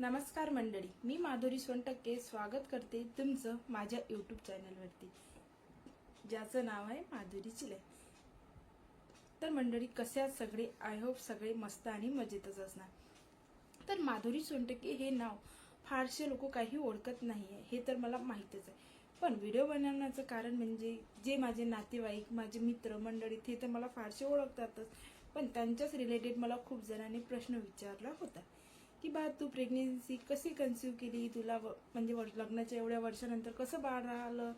नमस्कार मंडळी मी माधुरी सोनटक्के स्वागत करते तुमचं माझ्या यूट्यूब चॅनलवरती ज्याचं नाव आहे माधुरी चिले. तर मंडळी कसे आहात सगळे? आय होप सगळे मस्त आणि मजेतच असणार. तर माधुरी सोनटक्के हे नाव फारसे लोक काही ओळखत नाही आहे हे तर मला माहीतच आहे. पण व्हिडिओ बनवण्याचं कारण म्हणजे जे माझे नातेवाईक माझे मित्र मंडळी ते तर मला फारसे ओळखतातच. पण त्यांच्याच रिलेटेड मला खूप जणांनी प्रश्न विचारला होता. की बा तू प्रेग्नेन्सी कशी कन्सिव्ह केली तुला व- म्हणजे लग्नाच्या एवढ्या वर्षानंतर? कसं बाळ राहिलं?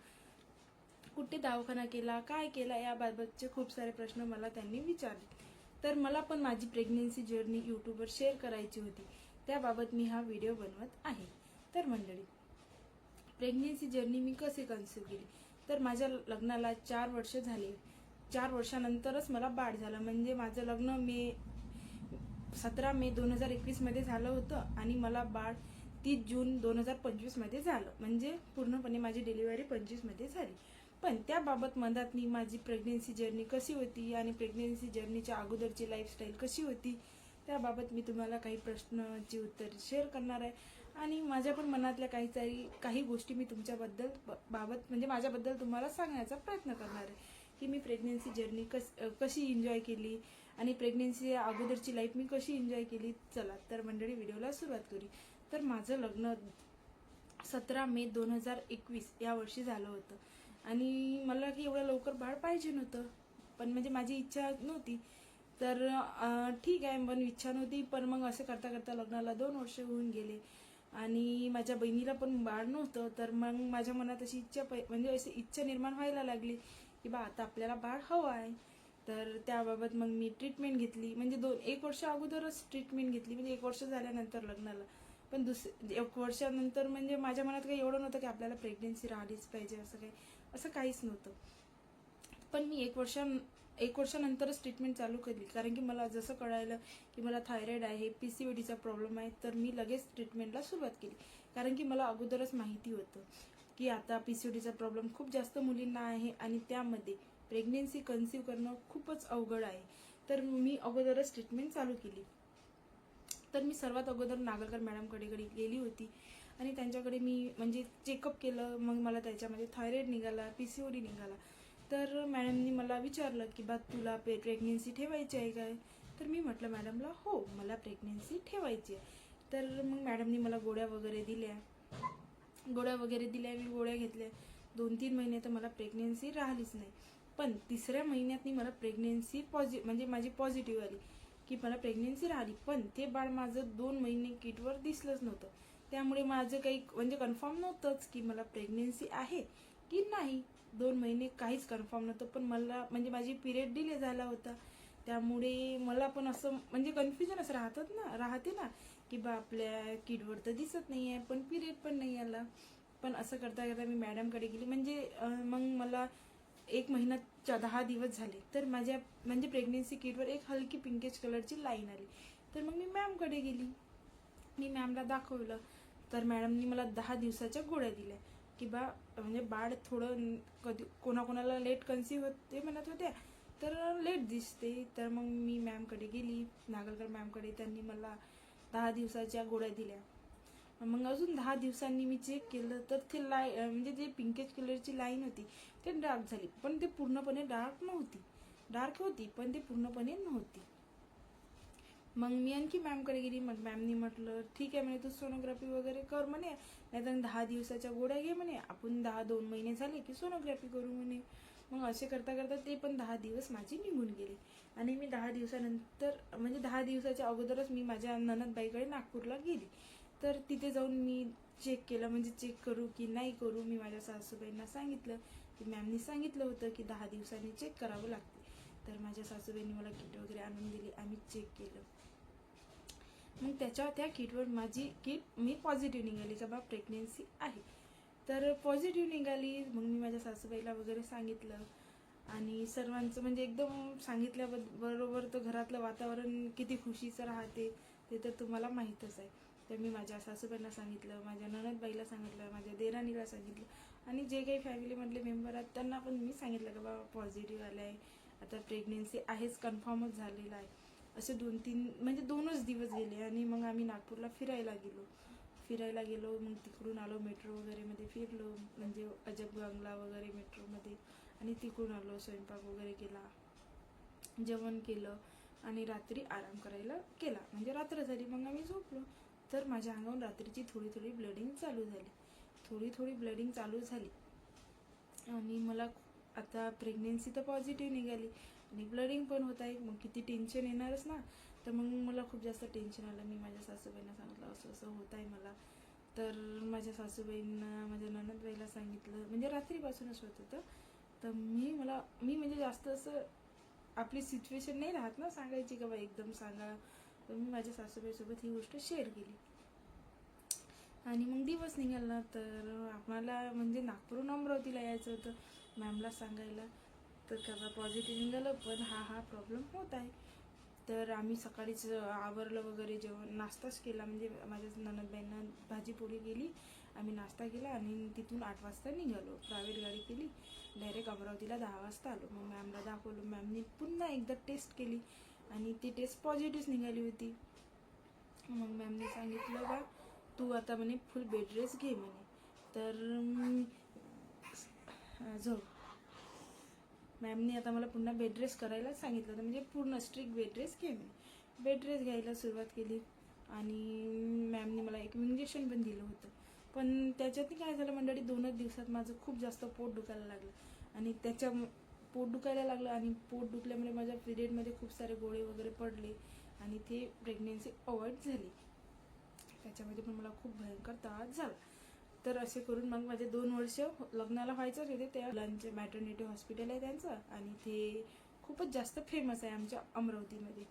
कुठे दवाखाना केला? काय केला? याबाबतचे खूप सारे प्रश्न मला त्यांनी विचारले. तर मला पण माझी प्रेग्नेन्सी जर्नी यूट्यूबवर शेअर करायची होती. त्याबाबत मी हा व्हिडिओ बनवत आहे. तर मंडळी प्रेग्नेन्सी जर्नी मी कसे कन्सिव्ह केली? तर माझ्या लग्नाला चार वर्ष झाले. चार वर्षानंतरच मला बाळ झालं. म्हणजे माझं लग्न मे सतरा मे दोन हजार एकवीसमध्ये झालं होतं आणि मला बाळ तीस जून दोन हजार पंचवीसमध्ये झालं. म्हणजे पूर्णपणे माझी डिलिव्हरी पंचवीसमध्ये झाली. पण त्याबाबत मनात मी माझी प्रेग्नेन्सी जर्नी कशी होती आणि प्रेग्नेन्सी जर्नीच्या अगोदरची लाईफस्टाईल कशी होती त्याबाबत मी तुम्हाला काही प्रश्नाची उत्तर शेअर करणार आहे. आणि माझ्या पण मनातल्या काहीतरी काही गोष्टी मी तुमच्याबद्दल ब- बाबत म्हणजे माझ्याबद्दल तुम्हाला सांगण्याचा प्रयत्न करणार आहे. की मी प्रेग्नेन्सी जर्नी कस कशी एन्जॉय केली? आणि प्रेग्नेन्सी अगोदरची लाईफ मी कशी एन्जॉय केली? चला तर मंडळी व्हिडिओला सुरुवात करू. तर माझं लग्न सतरा मे दोन हजार एकवीस या वर्षी झालं होतं. आणि मला की एवढं लवकर बाळ पाहिजे नव्हतं. पण म्हणजे माझी इच्छा नव्हती. तर ठीक आहे पण इच्छा नव्हती. पण मग असं करता करता लग्नाला दोन वर्ष होऊन गेले. आणि माझ्या बहिणीला पण बाळ नव्हतं. तर मग माझ्या मनात अशी इच्छा पै- म्हणजे अशी इच्छा निर्माण व्हायला लागली. की बा आता आपल्याला बाळ हवं आहे. तर त्याबाबत मग मी ट्रीटमेंट घेतली. म्हणजे दोन एक वर्ष अगोदरच ट्रीटमेंट घेतली. म्हणजे एक वर्ष झाल्यानंतर लग्नाला. पण दुस म्हणजे एक वर्षानंतर म्हणजे माझ्या मनात काही एवढं नव्हतं की आपल्याला प्रेग्नेन्सी राहिलीच पाहिजे असं काही असं काहीच नव्हतं. पण मी एक वर्षा एक वर्षानंतरच ट्रीटमेंट चालू केली. कारण की मला जसं कळायलं की मला थायरॉइड आहे पी सी डीचा प्रॉब्लेम आहे तर मी लगेच ट्रीटमेंटला सुरुवात केली. कारण की मला अगोदरच माहिती होतं. की आता पी सी डीचा प्रॉब्लेम खूप जास्त मुलींना आहे आणि त्यामध्ये प्रेग्नेन्सी कन्सिव्ह करणं खूपच अवघड आहे. तर मी अगोदरच ट्रीटमेंट चालू केली. तर मी सर्वात अगोदर नागरकर मॅडमकडे गेली होती आणि त्यांच्याकडे मी म्हणजे चेकअप केलं. मग मला त्याच्यामध्ये थायरॉइड निघाला पी सी ओ डी निघाला. तर मॅडमनी मला विचारलं की बा तुला पे प्रेग्नेन्सी ठेवायची आहे काय? तर मी म्हटलं मॅडमला हो मला प्रेग्नेन्सी ठेवायची आहे. तर मग मॅडमनी मला गोळ्या वगैरे दिल्या. गोळ्या वगैरे दिल्या मी गोळ्या घेतल्या. दोन तीन महिने तर मला प्रेग्नेन्सी राहिलीच नाही. पण तिसऱ्या महिन्यातनी मला प्रेग्नेन्सी पॉझि म्हणजे माझी पॉझिटिव्ह आली की मला प्रेग्नेन्सी राहिली. पण ते बाळ माझं दोन महिने किटवर दिसलंच नव्हतं. त्यामुळे माझं काही म्हणजे कन्फर्म नव्हतंच की मला प्रेग्नेन्सी आहे की नाही. दोन महिने काहीच कन्फर्म नव्हतं. पण मला म्हणजे माझी पिरियड डिले झाला होता. त्यामुळे मला पण असं म्हणजे कन्फ्युजनच राहतात ना राहते ना. की बा आपल्या किडवर तर दिसत नाही आहे पण पिरियड पण नाही आला. पण असं करता करता मी मॅडमकडे गेली. म्हणजे मग मला एक महिना दहा दिवस झाले. तर माझ्या म्हणजे प्रेग्नेन्सी किटवर एक हलकी पिंकेज कलरची लाईन आली. तर मग मी मॅमकडे गेली. मी मॅमला दाखवलं. तर मॅडमनी मला दहा दिवसाच्या गोळ्या दिल्या. की बा म्हणजे बाळ थोडं कधी कोणाकोणाला लेट कन्सिव्ह होते म्हणत होत्या. तर लेट दिसते. तर मग मी मॅमकडे गेली. नागलकर मॅमकडे त्यांनी मला दहा दिवसाच्या गोळ्या दिल्या. मग अजून दहा दिवसांनी मी चेक केलं तर ते लाय म्हणजे जे पिंकेज कलरची लाईन होती ते डार्क झाली. पण ते पूर्णपणे डार्क नव्हती. डार्क होती पण ते पूर्णपणे नव्हती. मग मी आणखी मॅमकडे गेली. मग मॅमनी म्हटलं ठीक आहे म्हणे तू सोनोग्राफी वगैरे कर म्हणे. नाहीतर दहा दिवसाच्या गोळ्या घे म्हणे. आपण दहा दोन महिने झाले की सोनोग्राफी करू म्हणे. मग असे करता करता ते पण दहा दिवस माझे निघून गेले. आणि मी दहा दिवसानंतर म्हणजे दहा दिवसाच्या अगोदरच मी माझ्या ननदबाईकडे नागपूरला गेली. तर तिथे जाऊन मी चेक केलं म्हणजे चेक करू की नाही करू मी माझ्या सासूबाईंना सांगितलं की मॅमनी सांगितलं होतं की दहा दिवसांनी चेक करावं लागते. तर माझ्या सासूबाईंनी मला किट वगैरे आणून दिली आम्ही चेक केलं. मग त्याच्या त्या किटवर माझी किट मी पॉझिटिव्ह निघाली का बा प्रेग्नेन्सी आहे. तर पॉझिटिव्ह निघाली मग मी माझ्या सासूबाईला वगैरे सांगितलं आणि सर्वांचं म्हणजे एकदम सांगितल्याबरोबर तर घरातलं वातावरण किती खुशीचं राहते ते तर तुम्हाला माहीतच आहे. तर मी माझ्या सासूबाईंना सांगितलं माझ्या ननदबाईला सांगितलं माझ्या देराणीला सांगितलं आणि जे काही फॅमिलीमधले मेंबर आहेत त्यांना पण मी सांगितलं का बाबा पॉझिटिव्ह आलं आहे आता प्रेग्नेन्सी आहेच कन्फर्मच झालेला आहे. असे दोन तीन म्हणजे दोनच दिवस गेले आणि मग आम्ही नागपूरला फिरायला गेलो. फिरायला गेलो मग तिकडून आलो मेट्रो वगैरेमध्ये फिरलो म्हणजे अजब बंगला वगैरे मेट्रोमध्ये आणि तिकडून आलो स्वयंपाक वगैरे केला जेवण केलं आणि रात्री आराम करायला केला. म्हणजे रात्र झाली मग आम्ही झोपलो. तर माझ्या अंगावरून रात्रीची थोडी थोडी ब्लडिंग चालू झाली. थोडी थोडी ब्लडिंग चालू झाली. आणि मला आता प्रेग्नेन्सी तर पॉझिटिव्ह निघाली. आणि ब्लडिंग पण होत आहे. मग किती टेन्शन येणारच ना. तर मग मला खूप जास्त टेन्शन आलं. मी माझ्या सासूबाईंना सांगितलं असं असं होत आहे मला. तर माझ्या सासूबाईंना माझ्या ननदबाईला सांगितलं. म्हणजे रात्रीपासूनच होत होतं. तर मी मला मी म्हणजे जास्त असं आपली सिच्युएशन नाही राहत ना सांगायची का बा एकदम सांगा. तर मी माझ्या सासूबाईसोबत ही गोष्ट शेअर केली. आणि मग दिवस निघाला तर आम्हाला म्हणजे नागपूरहून अमरावतीला यायचं होतं मॅमला सांगायला. तर का पॉझिटिव्ह निघालं पण हा हा प्रॉब्लेम होत आहे. तर आम्ही सकाळीच आवरलं वगैरे जेवण नाश्ताच केला. म्हणजे माझ्या ननदबाईंना भाजी पोळी केली. आम्ही नाश्ता केला आणि तिथून आठ वाजता निघालो. प्रायव्हेट गाडी केली. डायरेक्ट अमरावतीला दहा वाजता आलो. मग मॅमला दाखवलो. मॅमनी पुन्हा एकदा टेस्ट केली आणि ती टेस्ट पॉझिटिव्ह निघाली होती. मग मॅमने सांगितलं का तू आता म्हणे फुल बेड रेस्ट घे म्हणे. तर झो मॅमने आता मला पुन्हा बेड रेस्ट करायला सांगितलं. होतं म्हणजे पूर्ण स्ट्रिक्ट बेड रेस्ट घे म्हणे. बेड रेस्ट घ्यायला सुरुवात केली आणि मॅमने मला एक इंजेक्शन पण दिलं होतं. पण त्याच्यातही काय झालं मंडळी दोनच दिवसात माझं खूप जास्त पोट दुखायला लागलं. आणि त्याच्या पोट दुखायला लागलं आणि पोट दुखल्यामुळे माझ्या पिरियडमध्ये खूप सारे गोळे वगैरे पडले आणि ते प्रेग्नेन्सी अवॉइड झाली. त्याच्यामध्ये पण मला खूप भयंकर त्रास झाला. तर असे करून मग माझे दोन वर्ष लग्नाला व्हायचं तिथे त्या मुलांचे मॅटर्निटी हॉस्पिटल आहे त्यांचं आणि ते खूपच जास्त फेमस आहे आमच्या अमरावतीमध्ये.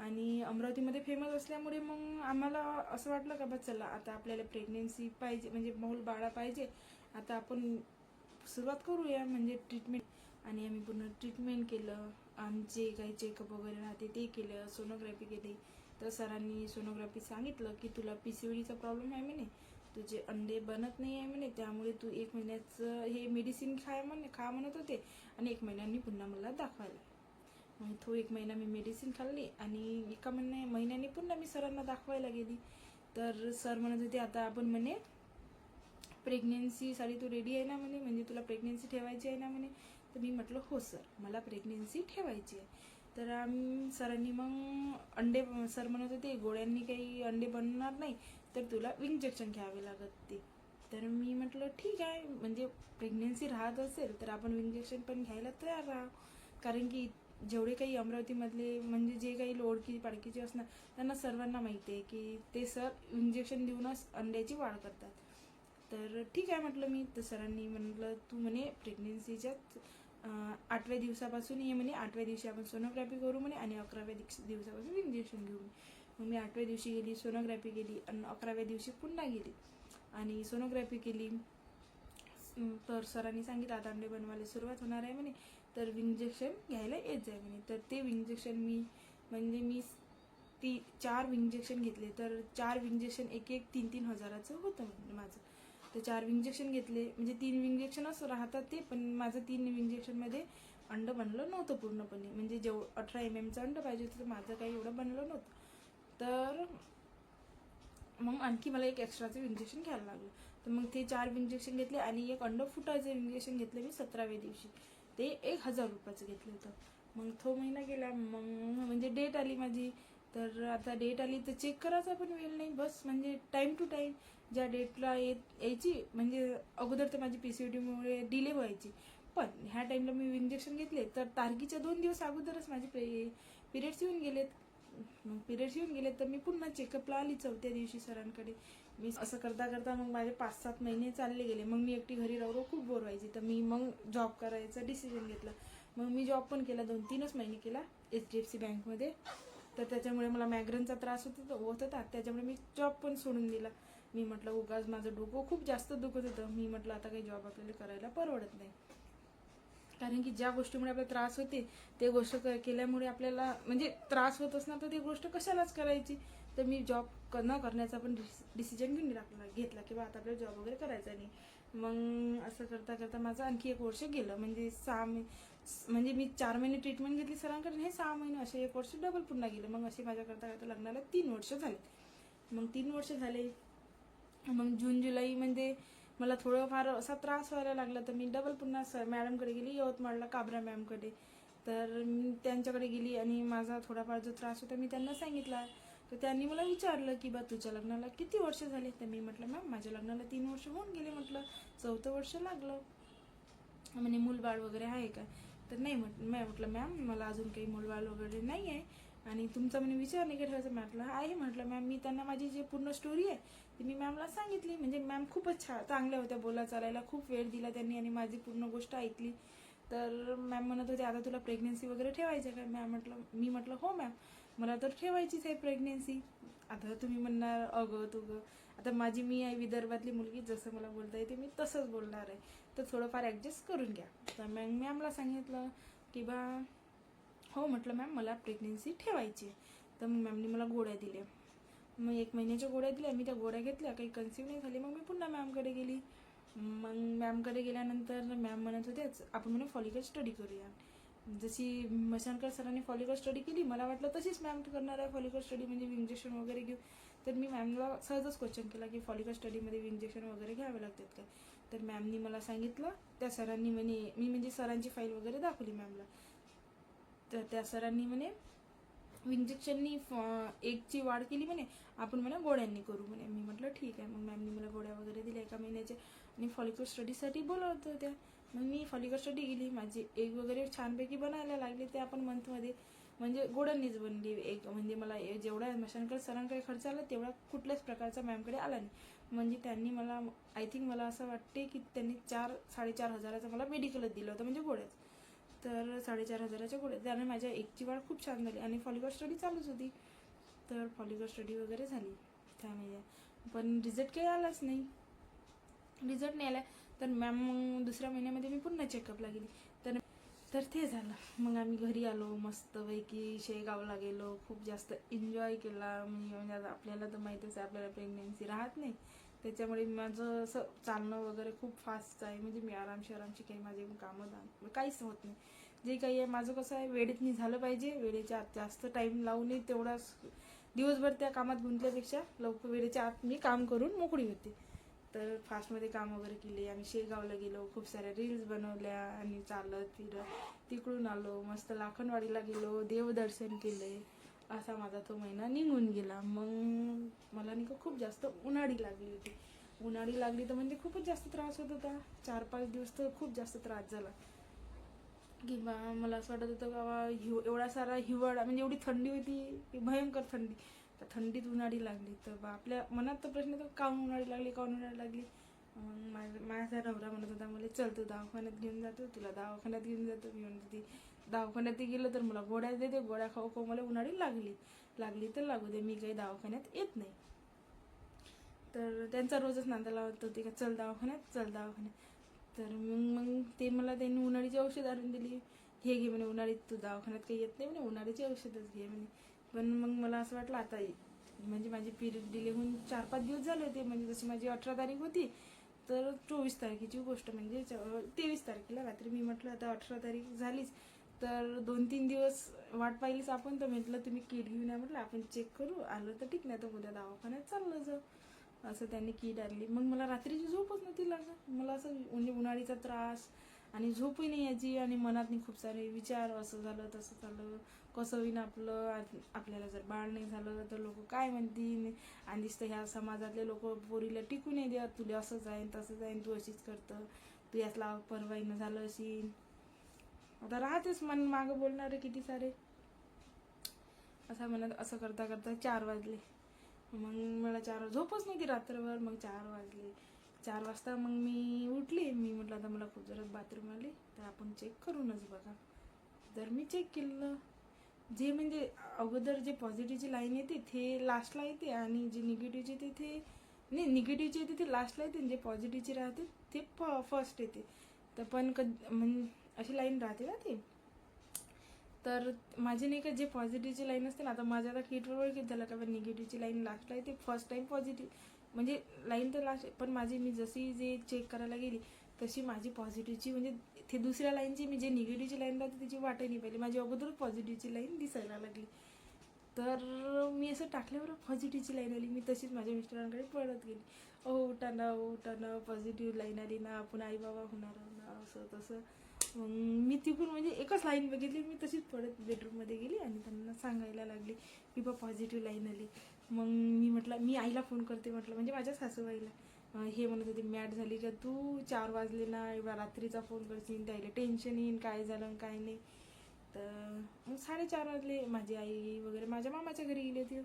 आणि अमरावतीमध्ये फेमस असल्यामुळे मग आम्हाला असं वाटलं का बा चला आता आपल्याला प्रेग्नेन्सी पाहिजे म्हणजे मौल बाळा पाहिजे. आता आपण सुरुवात करूया म्हणजे ट्रीटमेंट आणि आम्ही पूर्ण ट्रीटमेंट केलं. आमचे काही चेकअप वगैरे राहते ते केलं सोनोग्राफी केली. तर सरांनी सोनोग्राफी सांगितलं की तुला पी सी ओडीचा प्रॉब्लेम आहे म्हणे. तुझे अंडे बनत नाही आहे म्हणे. त्यामुळे तू एक महिन्याचं हे मेडिसिन खाय म्हणे खा म्हणत होते. आणि एक महिन्यांनी पुन्हा मला दाखवायला. मग तो एक महिना मी मेडिसिन खाल्ली आणि एका महिन्या महिन्याने पुन्हा मी सरांना दाखवायला गेली. तर सर म्हणत होते आता आपण म्हणे प्रेग्नेन्सीसाठी तू रेडी आहे ना म्हणे म्हणजे तुला प्रेग्नेन्सी ठेवायची आहे ना म्हणे. तर मी म्हटलं हो सर मला प्रेग्नेन्सी ठेवायची आहे. तर आम्ही सरांनी मग अंडे सर म्हणत होते गोळ्यांनी काही अंडे बनणार नाही तर तुला इंजेक्शन घ्यावे लागत ते तर मी म्हटलं ठीक आहे म्हणजे प्रेग्नेन्सी राहत असेल तर आपण इंजेक्शन पण घ्यायला तयार राहा. कारण की जेवढे काही अमरावतीमधले म्हणजे जे काही लोडकी पाडकीचे असणार त्यांना सर्वांना माहिती आहे की ते सर इंजेक्शन देऊनच अंड्याची वाढ करतात. तर ठीक आहे म्हटलं मी तर सरांनी म्हटलं तू म्हणे प्रेग्नन्सीच्याच आठव्या दिवसापासून ये म्हणे आठव्या दिवशी आपण सोनोग्राफी करू म्हणे आणि अकराव्या दिवसापासून इंजेक्शन घेऊ मग मी आठव्या दिवशी गेली सोनोग्राफी केली आणि अकराव्या दिवशी पुन्हा गेली. आणि सोनोग्राफी केली. तर सरांनी सांगितलं आता अंडे बनवायला सुरुवात होणार आहे म्हणे. तर इंजेक्शन घ्यायला येत जाय म्हणे. तर ते इंजेक्शन मी म्हणजे मी ती चार इंजेक्शन घेतले. तर चार इंजेक्शन एक एक तीन तीन हजाराचं होतं म्हणजे माझं. तर चार इंजेक्शन घेतले. म्हणजे तीन इंजेक्शनच राहतात ते पण माझं तीन इंजेक्शनमध्ये अंड बनलं नव्हतं पूर्णपणे. म्हणजे जेव अठरा एम एमचं अंड पाहिजे होतं तर माझं काही एवढं बनलं नव्हतं. तर मग आणखी मला एक एक्स्ट्राचं इंजेक्शन घ्यायला लागलं. तर मग ते चार इंजेक्शन घेतले आणि एक अंड फुटायचं इंजेक्शन घेतलं मी सतराव्या दिवशी. ते एक हजार रुपयाचं घेतलं होतं. मग तो महिना गेला मग म्हणजे डेट आली माझी. तर आता डेट आली तर चेक करायचा पण वेळ नाही. बस म्हणजे टाईम टू टाईम ज्या डेटला येत यायची म्हणजे अगोदर तर माझी पी सी डीमुळे डिले व्हायची. पण ह्या टाईमला मी इंजेक्शन घेतले. तर तारखेच्या दोन दिवस अगोदरच माझे पे पिरियड्स येऊन गेलेत. मग पिरियड्स येऊन गेले तर मी पुन्हा चेकअपला आली चौथ्या दिवशी सरांकडे. मी असं करता करता मग माझे पाच सात महिने चालले गेले. मग मी एकटी घरी राहू खूप बोर व्हायची. तर मी मग जॉब करायचा डिसिजन घेतला. मग मी जॉब पण केला दोन तीनच महिने केला एच डी एफ सी बँकमध्ये तर त्याच्यामुळे मला मॅग्रेनचा त्रास होत होत होता त्याच्यामुळे मी जॉब पण सोडून दिला. मी म्हटलं उगाच माझं डोकं खूप जास्त दुखत होतं. मी म्हटलं आता काही जॉब आपल्याला करायला परवडत नाही. कारण की ज्या गोष्टीमुळे आपल्याला त्रास होते ते गोष्ट क- केल्यामुळे आपल्याला म्हणजे त्रास होत असणार तर ती गोष्ट कशालाच करायची. तर मी जॉब न करण्याचा पण डिसिजन घेऊन टाकला घेतला की बा आता आपल्याला जॉब वगैरे करायचा नाही. मग असं करता करता माझं आणखी एक वर्ष गेलं. म्हणजे सहा महि म्हणजे मी चार महिने ट्रीटमेंट घेतली सरांकडे. हे सहा महिने असे एक वर्ष डबल पुन्हा गेलं. मग असे माझ्या करता करता लग्नाला तीन वर्ष झाले. मग तीन वर्ष झाले. मग जून जुलैमध्ये मला थोडंफार असा त्रास व्हायला लागला. तर मी डबल पुन्हा स मॅडमकडे गेली. यवतमाळला काबरा मॅमकडे तर मी त्यांच्याकडे गेली आणि माझा थोडाफार जो त्रास होता मी त्यांना सांगितला. तर त्यांनी मला विचारलं की बा तुझ्या लग्नाला किती वर्ष झाली? तर मी म्हटलं मॅम माझ्या लग्नाला तीन वर्ष होऊन गेले म्हटलं. चौथं वर्ष लागलं. म्हणे मूलबाळ वगैरे आहे का? तर नाही म्हट मी म्हटलं मॅम मला अजून काही मूलबाळ वगैरे नाही आहे. आणि तुमचा म्हणे विचार नाही ठेवायचा म्हटलं आहे म्हटलं मॅम मी त्यांना माझी जी पूर्ण स्टोरी आहे ती मी मॅमला सांगितली. म्हणजे मॅम खूपच छान चांगल्या होत्या बोला चालायला खूप वेळ दिला त्यांनी आणि माझी पूर्ण गोष्ट ऐकली. तर मॅम म्हणत होते आता तुला प्रेग्नेन्सी वगैरे ठेवायची काय का? मॅम म्हटलं मी म्हटलं हो मॅम. मला तर ठेवायचीच आहे प्रेग्नेन्सी आता तुम्ही म्हणणार अगं तुगं आता माझी मी आहे विदर्भातली मुलगी जसं मला बोलता येते मी तसंच बोलणार आहे. तर थोडंफार ॲडजस्ट करून घ्या. तर मॅम मॅमला सांगितलं की बा हो म्हटलं मॅम मला प्रेग्नेन्सी ठेवायची आहे. तर मग मॅमने मला गोळ्या दिल्या. मग एक महिन्याच्या गोळ्या दिल्या. मी त्या गोळ्या घेतल्या. काही कन्सिव्ह नाही झाली. मग मी पुन्हा मॅमकडे गेली. मग मॅमकडे गेल्यानंतर मॅम म्हणत होत्याच आपण म्हणून फॉलिकल स्टडी करूया जशी मशानकर सरांनी फॉलिकल स्टडी केली मला वाटलं तशीच मॅम करणार आहे फॉलिकल स्टडी म्हणजे इंजेक्शन वगैरे घेऊ. तर मी मॅमला सहजच क्वेश्चन केला की फॉलिकल स्टडीमध्ये इंजेक्शन वगैरे घ्यावे लागतात काय तर मॅमनी मला सांगितलं त्या सरांनी म्हणे मी म्हणजे सरांची फाईल वगैरे दाखवली मॅमला तर त्या सरांनी म्हणे इंजेक्शननी एकची वाढ केली म्हणे आपण म्हणे गोळ्यांनी करू म्हणे. मी म्हटलं ठीक आहे. मग मॅमनी मला गोळ्या वगैरे दिल्या एका महिन्याच्या आणि फॉलिकल स्टडीसाठी बोलवत होत्या मग मी फॉलिकल स्टडी गेली माझी एग वगैरे छानपैकी बनायला लागली ते आपण मंथमध्ये म्हणजे गोळ्यांनीच बनली. एक म्हणजे मला ए- जेवढा मशानकर सरांकडे खर्च आला तेवढा कुठल्याच प्रकारचा मॅमकडे आला नाही. म्हणजे त्यांनी मला आय थिंक मला असं वाटते की त्यांनी चार साडेचार हजाराचा मला मेडिकलच दिलं होतं म्हणजे गोळ्याच तर साडेचार हजाराच्या गोळ्या त्याने माझ्या एकची वाढ खूप छान झाली आणि फॉलिकॉल स्टडी चालूच होती. तर फॉलिकॉल स्टडी वगैरे झाली. त्या पण रिझल्ट काही आलाच नाही. रिझल्ट नाही आला. तर मॅम मग दुसऱ्या महिन्यामध्ये मी पुन्हा चेकअपला गेली. तर तर ते झालं. मग आम्ही घरी आलो मस्तपैकी शेगावला गेलो खूप जास्त एन्जॉय केला. म्हणजे, म्हणजे आता आपल्याला तर माहीतच आहे आपल्याला प्रेग्नेन्सी राहत नाही. त्याच्यामुळे माझं असं चालणं वगैरे खूप फास्ट आहे. म्हणजे मी आरामशी आरामशी काही माझे कामं दा- काहीच होत नाही. जे काही आहे माझं कसं आहे वेळेतनी झालं पाहिजे. वेळेच्या आत जास्त टाईम लावूनही तेवढाच दिवसभर त्या कामात गुंतल्यापेक्षा लवकर वेळेच्या आत मी काम करून मोकळी होते. तर फास्टमध्ये काम वगैरे केले. आम्ही शेगावला गेलो. खूप साऱ्या रील्स बनवल्या आणि चालत फिरत. तिकडून आलो. मस्त लाखनवाडीला गेलो. देवदर्शन केले. असा माझा तो महिना निघून गेला. मग मला नाही का खूप जास्त उन्हाळी लागली होती. उन्हाळी लागली तर म्हणजे खूपच जास्त त्रास होत होता. चार पाच दिवस तर खूप जास्त त्रास झाला. किंवा मला असं वाटत होतं का हिव एवढा सारा हिवाळा म्हणजे एवढी थंडी होती. की भयंकर थंडी. थंडीत उन्हाळी लागली तर बा आपल्या मनात तर प्रश्न येतो काऊन उन्हाळी लागली काऊन उन्हाळी लागली? मग माझा माझा नवरा म्हणत होता मला चल तू दवाखान्यात घेऊन जातो तुला दवाखान्यात घेऊन जातो मी म्हणत होती दवाखान्यात गेलं तर मला गोळ्या देते गोळ्या खाऊ खाऊ मला उन्हाळी लागली. लागली तर लागू दे मी काही दवाखान्यात येत नाही. तर त्यांचा रोजच नांदा लावत होती का चल दवाखान्यात चल दवाखान्यात. तर मग मग ते मला त्यांनी उन्हाळीची औषध आणून दिली. हे घे म्हणे उन्हाळीत तू दवाखान्यात काही येत नाही म्हणे उन्हाळीची औषधच घे म्हणे. पण मग मला असं वाटलं आता म्हणजे माझी पिरियड डिले होऊन चार पाच दिवस झाले होते. म्हणजे जशी माझी अठरा तारीख होती तर चोवीस तारखेची गोष्ट म्हणजे तेवीस तारखेला रात्री मी म्हटलं आता अठरा तारीख झालीच. तर दोन तीन दिवस वाट पाहिलीच आपण. तर म्हटलं तुम्ही किट घेऊन या म्हटलं आपण चेक करू. आलं तर ठीक नाही तर उद्या दवाखान्यात चाललं जाऊ. असं त्यांनी किट आणली. मग मला रात्रीची झोपच नव्हती लागत. मला असं म्हणजे उन्हाळीचा त्रास आणि झोपही नाही यायची आणि मनातनी खूप सारे विचार असं झालं तसं झालं. कसं होईन आपलं? आपल्याला जर बाळ नाही झालं तर लोक काय म्हणतील? आणि दिसतं ह्या समाजातले लोक पोरीला टिकू नाही देत. तुला असं जाईन तसं जाईन तू अशीच करतं. तू यातला परवाईनं झालं अशी. आता राहतेच मन मागं बोलणारे किती सारे. असं म्हणत असं करता करता चार वाजले. मग मला चार झोपच नव्हती रात्रभर मग चार वाजले. चार वाजता मग मी उठली. मी म्हटलं आता मला खूप जरा बाथरूम आली तर आपण चेक करूनच बघा. तर मी चेक केलं. जे म्हणजे अगोदर जे पॉझिटिव्हची लाईन येते ते लास्टला येते आणि जे निगेटिव्हची येते ते नाही निगेटिव्हची येते ते लास्टला येते जे पॉझिटिव्हची राहते ते फ फर्स्ट येते. तर पण क म्हण अशी लाईन राहते ना ती. तर माझे नाही का जे पॉझिटिव्हची लाईन असते ना आता माझ्या आता किटवर ओळखीत झालं का निगेटिव्हची लाईन लास्टला येते फर्स्ट टाईम पॉझिटिव्ह म्हणजे लाईन तर लास्ट पण माझी मी जशी जे चेक करायला गेली तशी माझी पॉझिटिव्हची म्हणजे ते दुसऱ्या लाईनची मी जे निगेटिव्हची लाईन राहते त्याची वाटही नाही पाहिली. माझी अगोदरच पॉझिटिव्हची लाईन दिसायला लागली. तर मी असं टाकल्यावर पॉझिटिव्हची लाईन आली. मी तशीच माझ्या मिस्टरांकडे पळत गेली. ओ उठा ना ओ पॉझिटिव्ह लाईन आली ना आपण आई बाबा होणार ना असं तसं. मग मी तिकडून म्हणजे एकच लाईन बघितली मी तशीच पळत बेडरूममध्ये गेली आणि त्यांना सांगायला लागली की बा पॉझिटिव्ह लाईन आली. मग मी म्हटलं मी आईला फोन करते म्हटलं म्हणजे माझ्या सासूबाईला. हे म्हणत होते मॅट झाली का तू? चार वाजले ना एवढा रात्रीचा फोन करशील त्याला टेन्शन येईन काय झालं काय नाही. तर मग साडेचार वाजले माझी आई वगैरे माझ्या मामाच्या घरी गेली होती.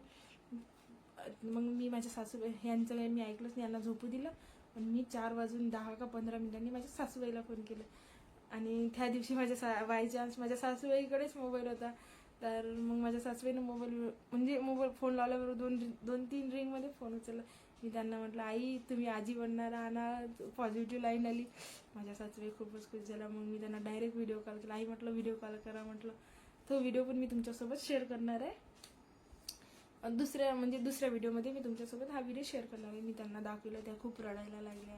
मग मी माझ्या सासूबाई यांचं काही मी ऐकलंच नाही यांना झोपू दिलं. पण मी चार वाजून दहा का पंधरा मिनिटांनी माझ्या सासूबाईला फोन केला. आणि त्या दिवशी माझ्या सा बाय चान्स माझ्या सासूबाईकडेच मोबाईल होता. तर मग माझ्या सासूबाईनं मोबाईल म्हणजे मोबाईल फोन लावल्याबरोबर दोन दोन तीन रिंगमध्ये फोन उचलला. मी त्यांना म्हटलं आई तुम्ही आजी बनणार आणा पॉझिटिव्ह लाईन आली. माझ्या सासवे खूपच खुश झाला. मग मी त्यांना डायरेक्ट व्हिडिओ कॉल केला. आई म्हटलं व्हिडिओ कॉल करा म्हटलं. तो व्हिडिओ पण मी तुमच्यासोबत शेअर करणार आहे. दुसऱ्या म्हणजे दुसऱ्या व्हिडिओमध्ये मी तुमच्यासोबत हा व्हिडिओ शेअर करणार आहे. मी त्यांना दाखवलं त्या खूप रडायला लागल्या.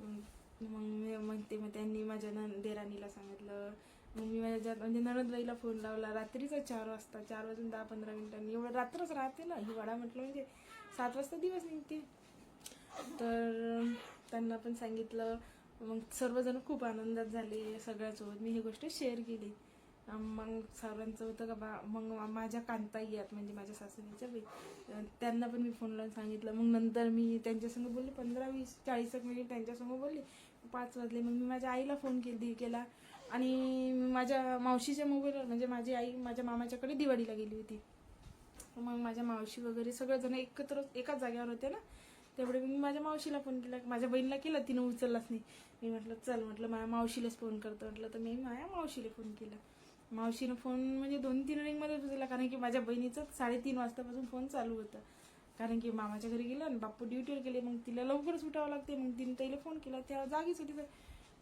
मग मग मी ते मग त्यांनी माझ्या देराणीला सांगितलं मग मी माझ्या म्हणजे नणदबाईला फोन लावला. रात्रीचा चार वाजता चार वाजून दहा पंधरा मिनिटांनी. एवढं रात्रच राहते ना. हिवाळा म्हटलं म्हणजे सात वाजता दिवस निघते. तर त्यांना पण सांगितलं. मग सर्वजण खूप आनंदात झाले सगळ्यासोबत. मी ही गोष्ट शेअर केली. मग सर्वांचं होतं का बा मग माझ्या कांताई आहेत म्हणजे माझ्या सासूबाईच्या बाई. त्यांना पण मी फोन लावून सांगितलं. मग नंतर मी त्यांच्यासंग बोलले. पंधरा वीस चाळीस एक मिनिट त्यांच्यासमोर बोलले. पाच वाजले. मग मी माझ्या आईला फोन केली केला. आणि माझ्या मावशीच्या मोबाईलवर म्हणजे माझी आई माझ्या मामाच्याकडे दिवाळीला गेली होती. मग माझ्या मावशी वगैरे सगळेजण एकत्र एकाच जागेवर होते ना. त्यामुळे मी माझ्या मावशीला फोन केला. माझ्या बहिणीला केला तिनं उचललाच नाही. मी म्हटलं चल म्हटलं माझ्या मावशीलाच फोन करतो म्हटलं. तर मी माझ्या मावशीला फोन केला. मावशीनं फोन म्हणजे दोन तीन रिंगमध्ये उचलला कारण की माझ्या बहिणीचं साडेतीन वाजतापासून फोन चालू होता. कारण की मामाच्या घरी गेलं आणि बाप्पू ड्युटीवर गेले. मग तिला लवकरच उठावं लागते मग तिने ताईला फोन केला. तेव्हा जागीच होती. तर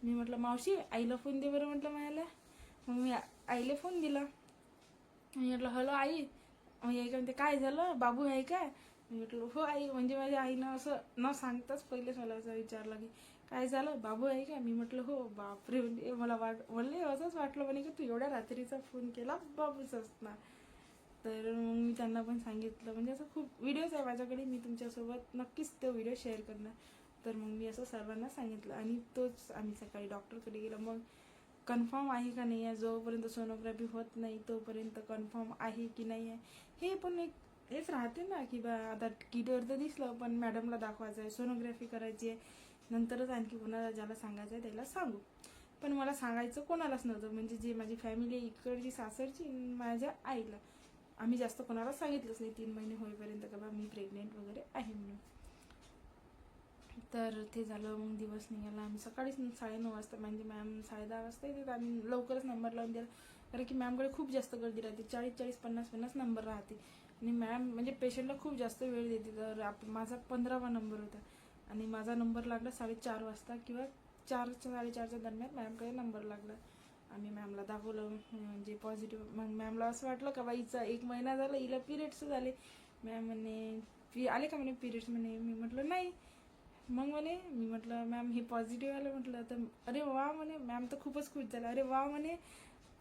मी म्हटलं मावशी आईला फोन दे बरं म्हटलं मायाला. मग मी आईला फोन दिला. मी म्हटलं हॅलो आई. मग आई म्हणते काय झालं? बाबू आहे काय? मी म्हटलं हो आई म्हणजे माझ्या आईनं असं न सांगताच पहिलेच मला असं विचारलं की काय झालं? बाबू आहे काय? मी म्हटलं हो बापरे म्हणजे मला वाट म्हणले असंच वाटलं म्हणे की तू एवढ्या रात्रीचा फोन केला बाबूच असणार. तर मग मी त्यांना पण सांगितलं. म्हणजे असं खूप व्हिडिओज आहे माझ्याकडे. मी तुमच्यासोबत नक्कीच तो व्हिडिओ शेअर करणार. तर मग मी असं सर्वांना सांगितलं. आणि तोच आम्ही सकाळी डॉक्टरकडे गेलो. मग कन्फर्म आहे का नाही आहे? जोपर्यंत सोनोग्राफी होत नाही तोपर्यंत कन्फर्म आहे की नाही आहे? हे पण एक हेच राहते ना की बा आता किटवर तर दिसलं पण मॅडमला दाखवायचं आहे सोनोग्राफी करायची आहे. नंतरच आणखी कोणाला ज्याला सांगायचं आहे त्याला सांगू. पण मला सांगायचं कोणालाच नव्हतं. म्हणजे जे माझी फॅमिली आहे इकडची सासरची माझ्या आईला. आम्ही जास्त कोणाला सांगितलंच नाही तीन महिने होईपर्यंत का बा मी प्रेग्नेंट वगैरे आहे म्हणून. तर ते झालं मग दिवस निघाला. आम्ही सकाळीच साडेनऊ वाजता म्हणजे मॅम साडे दहा वाजता येते तर आम्ही लवकरच नंबर लावून दिला. कारण की मॅमकडे खूप जास्त गर्दी राहते. चाळीस चाळीस पन्नास पन्नास नंबर राहते. आणि मॅम म्हणजे पेशंटला खूप जास्त वेळ देते. तर आप माझा पंधरावा नंबर होता. आणि माझा नंबर लागला साडेचार वाजता किंवा चारच्या साडेचारच्या दरम्यान मॅमकडे नंबर लागला. आम्ही मॅमला दाखवलं म्हणजे पॉझिटिव्ह मग मॅमला असं वाटलं का बाईचा एक महिना झाला हिला पिरियड्स झाले. मॅम म्हणे पी आले का म्हणे पिरियड्स म्हणे मी म्हटलं नाही. मग म्हणे मी म्हटलं मॅम हे पॉझिटिव्ह आलं म्हटलं तर अरे वा म्हणे मॅम तर खूपच खुश झाला. अरे वा म्हणे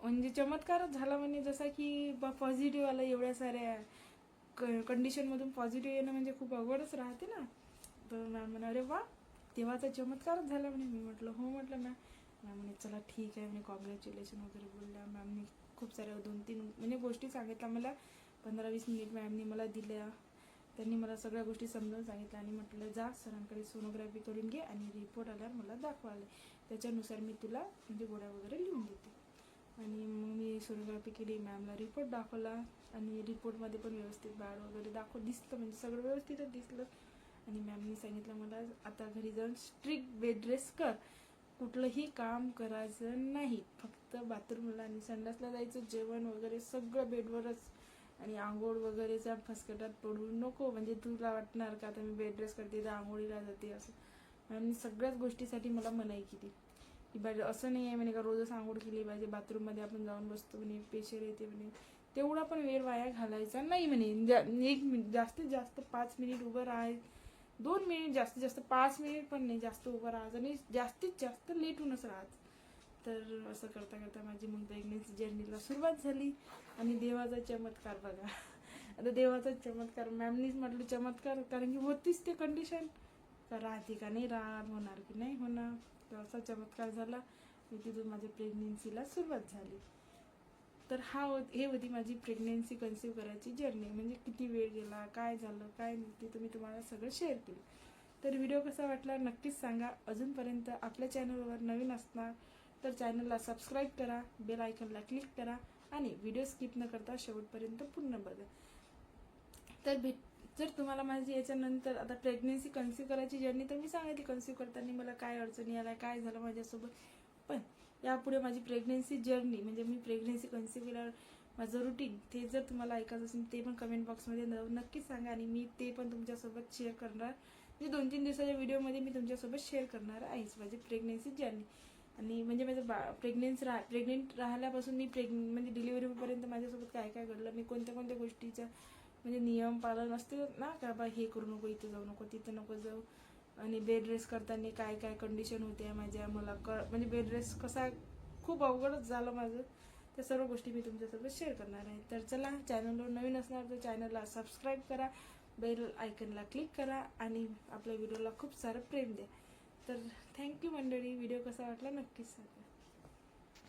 म्हणजे चमत्कारच झाला म्हणे जसा की बा पॉझिटिव्ह आलं एवढ्या साऱ्या क कंडिशनमधून पॉझिटिव्ह येणं म्हणजे खूप अवघडच राहते ना. तर मॅम म्हणे अरे वा तेव्हाचा चमत्कारच झाला म्हणे. मी म्हटलं हो म्हटलं मॅम. मॅम म्हणे चला ठीक आहे म्हणे कॉंग्रॅच्युलेशन वगैरे बोलल्या. मॅमनी खूप साऱ्या दोन तीन म्हणजे गोष्टी सांगितल्या मला. पंधरा वीस मिनिट मॅमनी मला दिल्या. त्यांनी मला सगळ्या गोष्टी समजावून सांगितल्या आणि म्हटलं जा सरांकडे सोनोग्राफी करून घे आणि रिपोर्ट आल्यावर मला दाखवाले त्याच्यानुसार मी तुला म्हणजे गोळ्या वगैरे लिहून देते. आणि मग मी सोनोग्राफी केली मॅमला रिपोर्ट दाखवला आणि रिपोर्टमध्ये पण व्यवस्थित बाळ वगैरे दाखव दिसलं म्हणजे सगळं व्यवस्थितच दिसलं. आणि मॅमनी सांगितलं मला आता घरी जाऊन स्ट्रिक्ट बेड रेस्ट कर. कुठलंही काम करायचं नाही. फक्त बाथरूमला आणि संडासला जायचं जेवण वगैरे सगळं बेडवरच आणि आंघोळ वगैरेचा फसकटात पडू नको. म्हणजे तुला वाटणार का आता मी बेड रेस्ट करते तर आंघोळीला जाते असं. आणि सगळ्याच गोष्टीसाठी मला मनाई केली. की बा असं नाही आहे म्हणे का रोजच आंघोळ केली पाहिजे बाथरूममध्ये आपण जाऊन बसतो म्हणे पेशर येते म्हणे. तेवढा पण वेळ वाया घालायचा नाही म्हणे. जा- एक मिनिट जास्तीत जास्त पाच मिनिट उभं राहाय दोन मिनिट जास्तीत जास्त पाच मिनिट पण नाही जास्त उभं राहायचं आणि जास्तीत जास्त लेट होऊनच राहायचं. तर असं करता करता माझी मग प्रेग्नेन्सी जर्नीला सुरुवात झाली. आणि देवाचा चमत्कार बघा. आता देवाचा चमत्कार मॅमनीच म्हटलं चमत्कार कारण की होतीच ते कंडिशन का राहते का नाही? राहत होणार की नाही? होणार. तर असा चमत्कार झाला. मी तिथून माझ्या प्रेग्नेन्सीला सुरुवात झाली. तर हा होत- हे होती माझी प्रेग्नेन्सी कन्सिव्ह करायची जर्नी म्हणजे किती वेळ गेला काय झालं काय नाही ते तुम्ही तुम्हाला सगळं शेअर केलं. तर व्हिडिओ कसा वाटला नक्कीच सांगा. अजूनपर्यंत आपल्या चॅनलवर नवीन असणार तर चॅनलला सबस्क्राईब करा बेल आयकनला क्लिक करा आणि व्हिडिओ स्किप न करता शेवटपर्यंत पूर्ण बघा तर भेट जर तुम्हाला माझी याच्यानंतर आता प्रेग्नेन्सी कन्सिव्ह करायची जर्नी तर मी सांगितली कन्सिव्ह करताना मला काय अडचणी आल्या काय झालं माझ्यासोबत. पण यापुढे माझी प्रेग्नेन्सी जर्नी म्हणजे मी प्रेग्नेन्सी कन्सिव्ह केल्यावर माझं रुटीन ते जर तुम्हाला ऐकायचं असेल ते पण कमेंट बॉक्समध्ये न- नक्कीच सांगा आणि मी ते पण तुमच्यासोबत शेअर करणार. म्हणजे दोन तीन दिवसाच्या व्हिडिओमध्ये मी तुमच्यासोबत शेअर करणार आहेच माझी प्रेग्नेन्सी जर्नी आणि म्हणजे माझं बा प्रेग्नेन्स राह प्रेग्नेंट राहिल्यापासून मी प्रेग्न म्हणजे डिलिव्हरीपर्यंत माझ्यासोबत काय काय घडलं? मी कोणत्या कोणत्या गोष्टीचं म्हणजे नियम पालन असते ना का बा हे करू नको इथं जाऊ नको तिथं नको जाऊ. आणि बेड रेस्ट करताना काय काय कंडिशन होत्या माझ्या मला क म्हणजे बेड रेस्ट कसा खूप अवघडच झालं माझं. त्या सर्व गोष्टी मी तुमच्यासोबत शेअर करणार आहे. तर चला चॅनलवर नवीन असणार तर चॅनलला सबस्क्राईब करा बेल आयकनला क्लिक करा आणि आपल्या व्हिडिओला खूप सारं प्रेम द्या. तर थँक्यू मंडळी व्हिडिओ कसा वाटला नक्कीच सांगा.